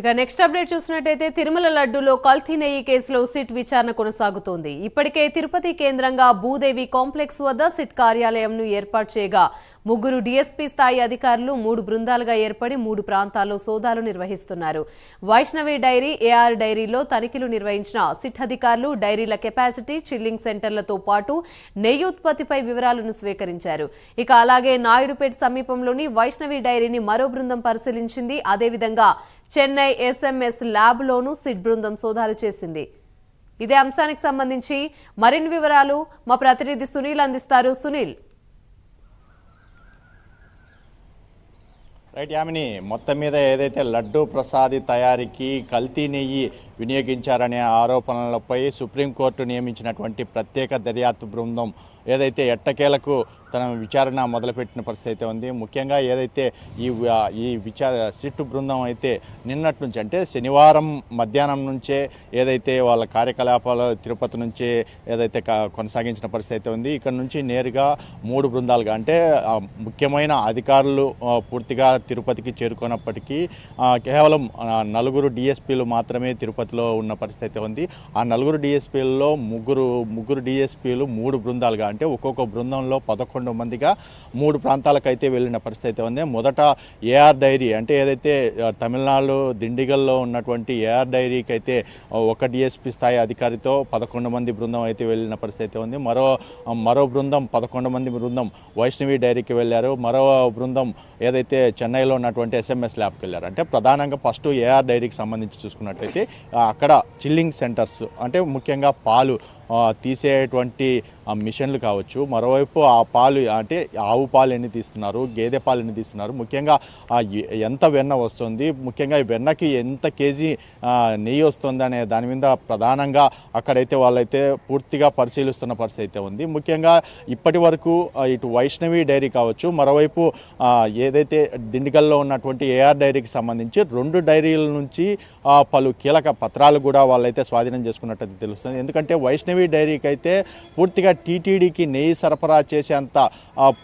ఇక next update చూసినట్టయితే తిరుమల లడ్డూలో కల్తీ నెయ్యి కేసులో సిట్ విచారణ కొనసాగుతోంది. ఇప్పటికే తిరుపతి కేంద్రంగా భూదేవి కాంప్లెక్స్ వద్ద సిట్ కార్యాలయంను ఏర్పాటు చేయగా ముగ్గురు డీఎస్పీ స్థాయి అధికారులు మూడు బృందాలుగా ఏర్పడి మూడు ప్రాంతాల్లో సోదాలు నిర్వహిస్తున్నారు. వైష్ణవి డైరీ ఏఆర్ డైరీలో తనిఖీలు నిర్వహించిన సిట్ అధికారులు డైరీల కెపాసిటీ చిల్లింగ్ సెంటర్లతో పాటు నెయ్యి ఉత్పత్తిపై వివరాలను స్వీకరించారు. ఇక అలాగే నాయుడుపేట సమీపంలోని వైష్ణవి డైరీని మరో బృందం పరిశీలించింది. అదేవిధంగా చెన్నై ఎస్ఎంఎస్ ల్యాబ్లోనూ సిట్ బృందం సోదాలు చేసింది. ఇదే అంశానికి సంబంధించి మరిన్ని వివరాలు మా ప్రతినిధి సునీల్ అందిస్తారు. సునీల్. రైట్ యామిని మొత్తం మీద ఏదైతే లడ్డు ప్రసాది తయారీకి కల్తీ నెయ్యి వినియోగించారనే ఆరోపణలపై సుప్రీంకోర్టు నియమించినటువంటి ప్రత్యేక దర్యాప్తు బృందం ఏదైతే ఎట్టకేలకు తన విచారణ మొదలుపెట్టిన పరిస్థితి అయితే ఉంది ముఖ్యంగా ఏదైతే ఈ ఈ విచార సిట్టు బృందం అయితే నిన్నటి నుంచి అంటే శనివారం మధ్యాహ్నం నుంచే ఏదైతే వాళ్ళ కార్యకలాపాలు తిరుపతి నుంచే ఏదైతే క- కొనసాగించిన పరిస్థితి అయితే ఉంది ఇక్కడ నుంచి నేరుగా మూడు బృందాలుగా అంటే ముఖ్యమైన అధికారులు పూర్తిగా తిరుపతికి చేరుకున్నప్పటికీ కేవలం నలుగురు డిఎస్పీలు మాత్రమే తిరుపతి తిరుపతిలో ఉన్న పరిస్థితి అయితే ఉంది. ఆ నలుగురు డిఎస్పీలలో ముగ్గురు ముగ్గురు డిఎస్పీలు మూడు బృందాలుగా అంటే ఒక్కొక్క బృందంలో పదకొండు మందిగా మూడు ప్రాంతాలకు అయితే వెళ్ళిన పరిస్థితి అయితే ఉంది. మొదట ఏఆర్ డైరీ అంటే ఏదైతే తమిళనాడు దిండిగల్లో ఉన్నటువంటి ఏఆర్ డైరీకి అయితే ఒక డిఎస్పీ స్థాయి అధికారితో పదకొండు మంది బృందం అయితే వెళ్ళిన పరిస్థితి అయితే ఉంది. మరో మరో బృందం పదకొండు మంది బృందం వైష్ణవి డైరీకి వెళ్ళారు. మరో బృందం ఏదైతే చెన్నైలో ఉన్నటువంటి ఎస్ఎంఎస్ ల్యాబ్కి వెళ్ళారు. అంటే ప్రధానంగా ఫస్ట్ ఏఆర్ డైరీకి సంబంధించి చూసుకున్నట్లయితే అక్కడ చిల్లింగ్ సెంటర్స్ అంటే ముఖ్యంగా పాలు తీసేటువంటి మిషన్లు కావచ్చు. మరోవైపు ఆ పాలు అంటే ఆవు పాలు ఎన్ని తీస్తున్నారు గేదె పాలు ఎన్ని తీస్తున్నారు ముఖ్యంగా ఎంత వెన్న వస్తుంది ముఖ్యంగా ఈ వెన్నకి ఎంత కేజీ నెయ్యి వస్తుంది అనే దాని మీద ప్రధానంగా అక్కడైతే వాళ్ళైతే పూర్తిగా పరిశీలిస్తున్న పరిస్థితి అయితే ఉంది. ముఖ్యంగా ఇప్పటి వరకు ఇటు వైష్ణవి డైరీ కావచ్చు మరోవైపు ఏదైతే దిండిగల్లో ఉన్నటువంటి ఏఆర్ డైరీకి సంబంధించి రెండు డైరీల నుంచి పలు కీలక పత్రాలు కూడా వాళ్ళైతే స్వాధీనం చేసుకున్నట్టు తెలుస్తుంది. ఎందుకంటే వైష్ణవి డైరీకి అయితే పూర్తిగా టీటీడీకి నెయ్యి సరఫరా చేసేంత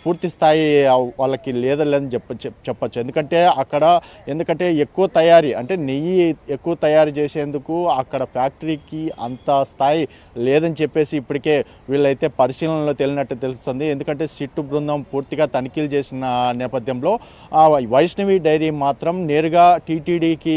పూర్తి స్థాయి వాళ్ళకి వాళ్ళకి లేదని చెప్ప చెప్పచ్చు. ఎందుకంటే అక్కడ ఎందుకంటే ఎక్కువ తయారీ అంటే నెయ్యి ఎక్కువ తయారు చేసేందుకు అక్కడ ఫ్యాక్టరీకి అంత స్థాయి లేదని చెప్పేసి ఇప్పటికే వీళ్ళైతే పరిశీలనలో తేలినట్టు తెలుస్తుంది. ఎందుకంటే సిట్టు బృందం పూర్తిగా తనిఖీలు చేసిన నేపథ్యంలో వైష్ణవి డైరీ మాత్రం నేరుగా టీటీడీకి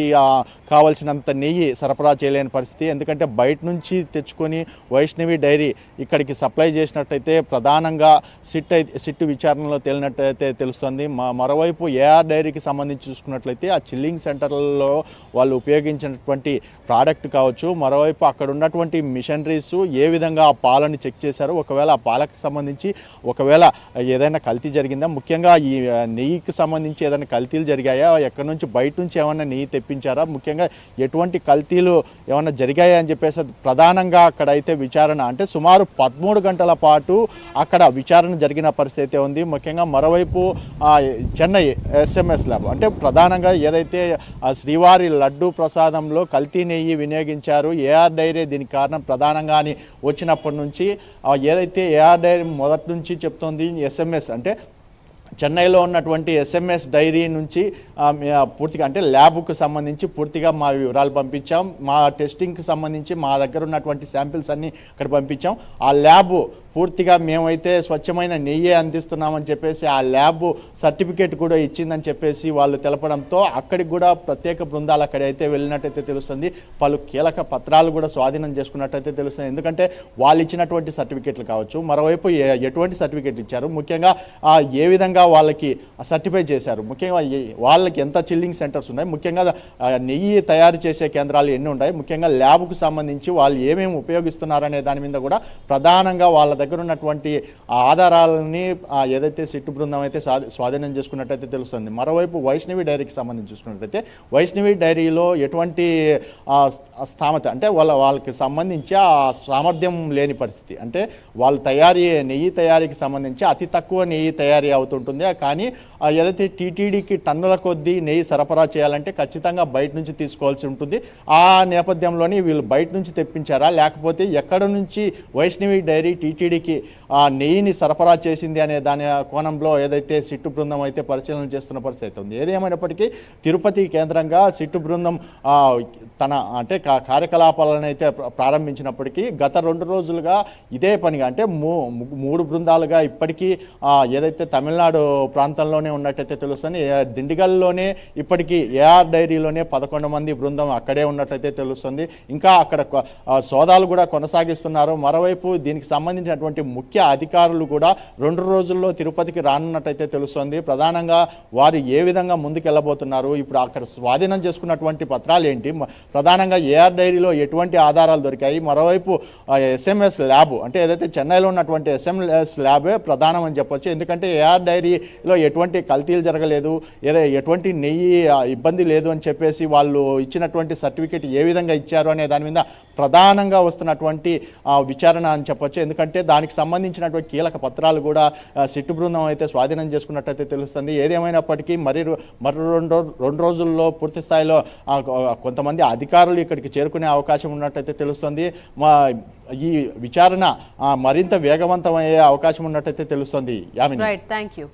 కావాల్సినంత నెయ్యి సరఫరా చేయలేని పరిస్థితి. ఎందుకంటే బయట నుంచి తెచ్చుకొని వైష్ణవి డైరీ ఇక్కడికి సప్లై చేసినట్టయితే ప్రధానంగా సిట్ అయితే సిట్ విచారణలో తేలినట్టయితే తెలుస్తుంది. మరోవైపు ఏఆర్ డైరీకి సంబంధించి చూసుకున్నట్లయితే ఆ చిల్లింగ్ సెంటర్లలో వాళ్ళు ఉపయోగించినటువంటి ప్రోడక్ట్ కావచ్చు. మరోవైపు అక్కడ ఉన్నటువంటి మిషనరీస్ ఏ విధంగా ఆ పాలను చెక్ చేశారు? ఒకవేళ ఆ పాలకు సంబంధించి ఒకవేళ ఏదైనా కల్తీ జరిగిందా? ముఖ్యంగా ఈ నెయ్యికి సంబంధించి ఏదైనా కల్తీలు జరిగాయా? ఎక్కడి నుంచి బయట నుంచి ఏమైనా నెయ్యి తెప్పించారా? ముఖ్యంగా ఎటువంటి కల్తీలు ఏమైనా జరిగాయా అని చెప్పేసి ప్రధానంగా అక్కడ అయితే విచారణ అంటే సుమారు పదమూడు గంటల పాటు అక్కడ విచారణ జరిగిన పరిస్థితి ఉంది. ముఖ్యంగా మరోవైపు చెన్నై ఎస్ఎంఎస్ ల్యాబ్ అంటే ప్రధానంగా ఏదైతే శ్రీవారి లడ్డు ప్రసాదంలో కల్తీ నెయ్యి వినియోగించారు ఏఆర్ డైరీ దీనికి కారణం ప్రధానంగా అని వచ్చినప్పటి నుంచి ఏదైతే ఏఆర్ డైరీ మొదటి నుంచి చెప్తోంది ఎస్ఎంఎస్ అంటే చెన్నైలో ఉన్నటువంటి ఎస్ఎంఎస్ డైరీ నుంచి పూర్తిగా అంటే ల్యాబ్కు సంబంధించి పూర్తిగా మా వివరాలు పంపించాం. మా టెస్టింగ్కి సంబంధించి మా దగ్గర ఉన్నటువంటి శాంపిల్స్ అన్నీ ఇక్కడ పంపించాం. ఆ ల్యాబ్ పూర్తిగా మేమైతే స్వచ్ఛమైన నెయ్యే అందిస్తున్నామని చెప్పేసి ఆ ల్యాబ్ సర్టిఫికేట్ కూడా ఇచ్చిందని చెప్పేసి వాళ్ళు తెలపడంతో అక్కడికి కూడా ప్రత్యేక బృందాలు అక్కడైతే వెళ్ళినట్టయితే తెలుస్తుంది. పలు కీలక పత్రాలు కూడా స్వాధీనం చేసుకున్నట్టయితే తెలుస్తుంది. ఎందుకంటే వాళ్ళు ఇచ్చినటువంటి సర్టిఫికేట్లు కావచ్చు మరోవైపు ఎటువంటి సర్టిఫికేట్ ఇచ్చారు ముఖ్యంగా ఏ విధంగా వాళ్ళకి సర్టిఫై చేశారు ముఖ్యంగా వాళ్ళకి ఎంత చిల్లింగ్ సెంటర్స్ ఉన్నాయి ముఖ్యంగా నెయ్యి తయారు చేసే కేంద్రాలు ఎన్ని ఉన్నాయి ముఖ్యంగా ల్యాబ్కు సంబంధించి వాళ్ళు ఏమేమి ఉపయోగిస్తున్నారు అనే దాని మీద కూడా ప్రధానంగా వాళ్ళ దగ్గర దగ్గర ఉన్నటువంటి ఆధారాలని ఏదైతే సిట్టు బృందం అయితే స్వాధీనం చేసుకున్నట్టయితే తెలుస్తుంది. మరోవైపు వైష్ణవి డైరీకి సంబంధించి చూసుకున్నట్టయితే వైష్ణవి డైరీలో ఎటువంటి స్థామత అంటే వాళ్ళ వాళ్ళకి సంబంధించి ఆ సామర్థ్యం లేని పరిస్థితి. అంటే వాళ్ళు తయారీ నెయ్యి తయారీకి సంబంధించి అతి తక్కువ నెయ్యి తయారీ అవుతుంటుంది. కానీ ఆ, ఏదైతే టీటీడీకి టన్నుల కొద్దీ నెయ్యి సరఫరా చేయాలంటే ఖచ్చితంగా బయట నుంచి తీసుకోవాల్సి ఉంటుంది. ఆ నేపథ్యంలోని వీళ్ళు బయట నుంచి తెప్పించారా? లేకపోతే ఎక్కడ నుంచి వైష్ణవి డైరీ టీటీడీ టీటీడీకి ఆ నెయ్యిని సరఫరా చేసింది అనే దాని కోణంలో ఏదైతే సిట్టు బృందం అయితే పరిశీలన చేస్తున్న పరిస్థితి ఉంది. ఏదేమైనప్పటికీ తిరుపతి కేంద్రంగా సిట్టు బృందం తన అంటే కార్యకలాపాలను అయితే ప్రారంభించినప్పటికీ గత రెండు రోజులుగా ఇదే పనిగా అంటే మూ మూడు బృందాలుగా ఇప్పటికీ ఏదైతే తమిళనాడు ప్రాంతంలోనే ఉన్నట్టయితే తెలుస్తుంది దిండిగల్లోనే ఇప్పటికీ ఏఆర్ డైరీలోనే పదకొండు మంది బృందం అక్కడే ఉన్నట్టయితే తెలుస్తుంది. ఇంకా అక్కడ సోదాలు కూడా కొనసాగిస్తున్నారు. మరోవైపు దీనికి సంబంధించినటువంటి ముఖ్య అధికారులు కూడా రెండు రోజుల్లో తిరుపతికి రానున్నట్టయితే తెలుస్తుంది. ప్రధానంగా వారు ఏ విధంగా ముందుకెళ్ళబోతున్నారు? ఇప్పుడు అక్కడ స్వాధీనం చేసుకున్నటువంటి పత్రాలు ఏంటి? ప్రధానంగా ఏఆర్ డైరీలో ఎటువంటి ఆధారాలు దొరికాయి? మరోవైపు ఎస్ఎంఎస్ ల్యాబ్ అంటే ఏదైతే చెన్నైలో ఉన్నటువంటి ఎస్ఎంఎస్ ల్యాబే ప్రధానం అని చెప్పొచ్చు. ఎందుకంటే ఏఆర్ డైరీలో ఎటువంటి కల్తీలు జరగలేదు. ఎటువంటి నెయ్యి ఇబ్బంది లేదు అని చెప్పేసి వాళ్ళు ఇచ్చినటువంటి సర్టిఫికేట్ ఏ విధంగా ఇచ్చారు అనే దాని మీద ప్రధానంగా వస్తున్నటువంటి విచారణ అని చెప్పొచ్చు. ఎందుకంటే దానికి సంబంధించినటువంటి కీలక పత్రాలు కూడా సిట్టు బృందం అయితే స్వాధీనం చేసుకున్నట్టయితే తెలుస్తుంది. ఏదేమైనప్పటికీ మరి మరో మరి రెండు రెండు రోజుల్లో పూర్తి స్థాయిలో కొంతమంది అధికారులు ఇక్కడికి చేరుకునే అవకాశం ఉన్నట్టయితే తెలుస్తుంది. మా ఈ విచారణ మరింత వేగవంతమయ్యే అవకాశం ఉన్నట్టయితే తెలుస్తుంది. యామిని. Right thank you